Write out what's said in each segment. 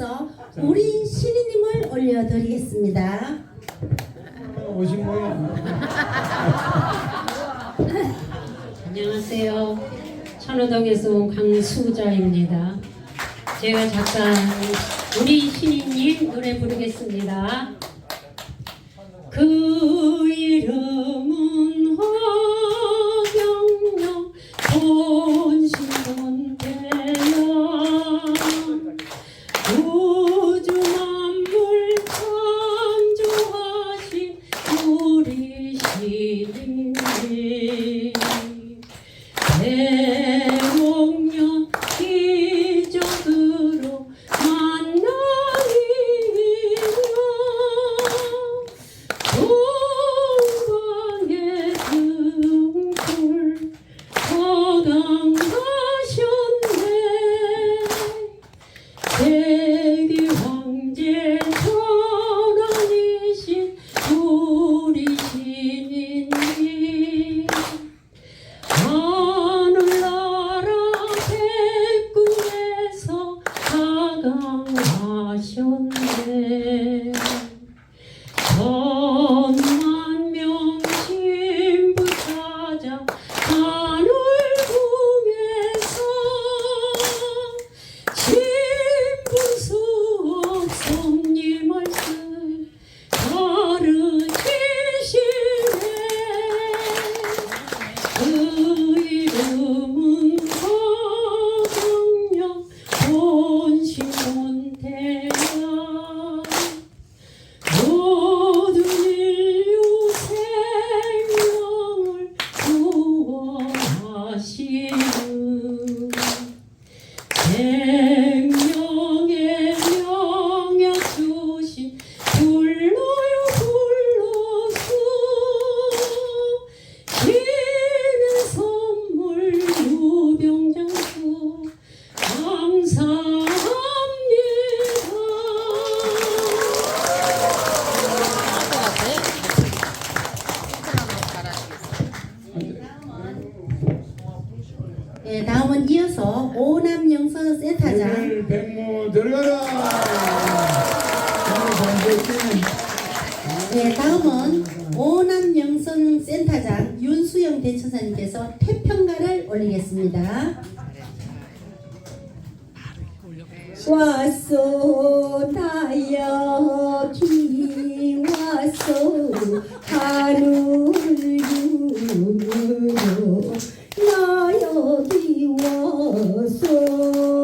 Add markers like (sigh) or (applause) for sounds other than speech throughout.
위해서 우리 시리님을 올려드리겠습니다. 오신 모양. (laughs) 안녕하세요. 천호동에서 온 강수자입니다. 제가 잠깐 우리 시인님 노래 부르겠습니다. 그 태평가를 올리겠습니다. 왔소 나여 기 왔소 하늘 유로 나여 기 왔소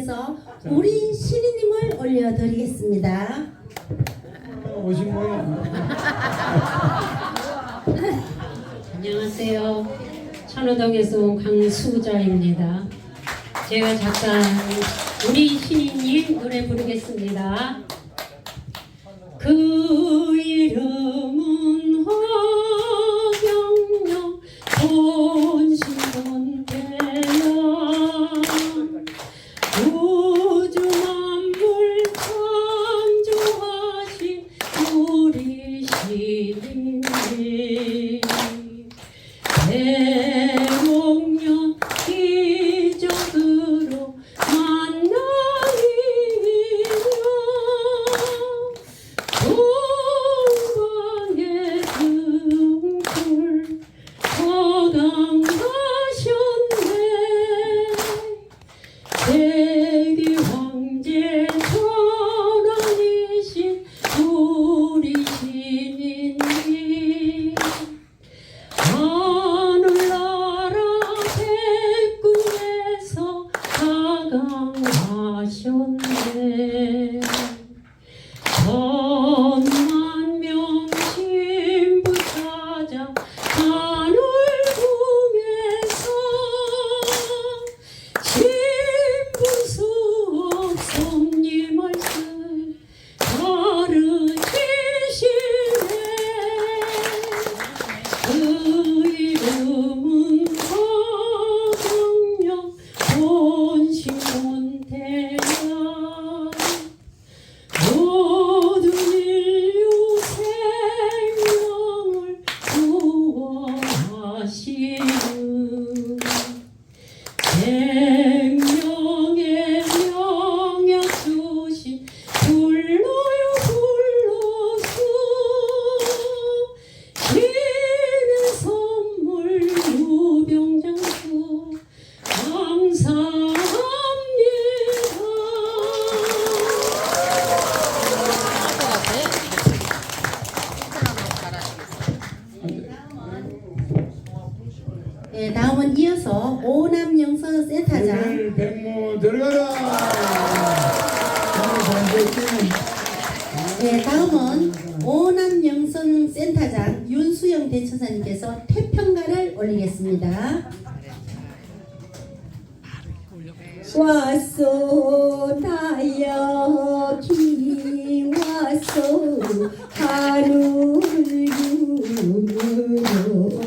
앞에서 우리 시리님을 올려드리겠습니다. 오신 거예요. (laughs) 안녕하세요. 천호동에서 온 강수자입니다. 제가 잠깐 우리 시인님 노래 부르겠습니다. 그 올리겠습니다. 왔소 나여 기 왔소 하늘 구으로